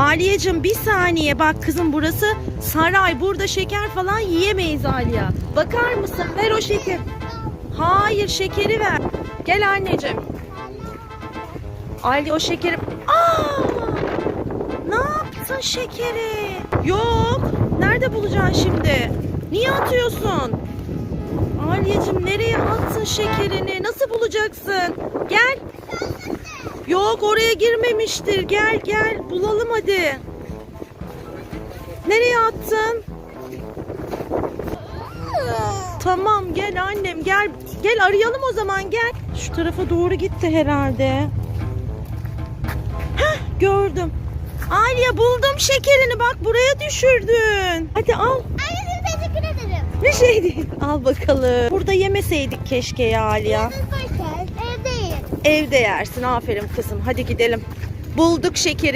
Aliyeciğim bir saniye bak kızım burası saray. Burada şeker falan yiyemeyiz Aliye. Bakar mısın? Ver o şeker. Hayır şekeri ver. Gel anneciğim. Aliye o şekeri... Aa! Ne yaptın şekeri? Yok. Nerede bulacaksın şimdi? Niye atıyorsun? Aliyeciğim nereye attın şekerini? Nasıl bulacaksın? Gel. Yok oraya girmemiştir. Gel gel bulalım hadi. Nereye attın? Tamam gel annem gel. Gel arayalım o zaman gel. Şu tarafa doğru gitti herhalde. Heh gördüm. Aliye buldum şekerini bak buraya düşürdün. Hadi al. Anneciğim teşekkür ederim. Bir şey değil. Al bakalım. Burada yemeseydik keşke ya Aliye. Evde yersin aferin kızım. Hadi gidelim. Bulduk şekeri.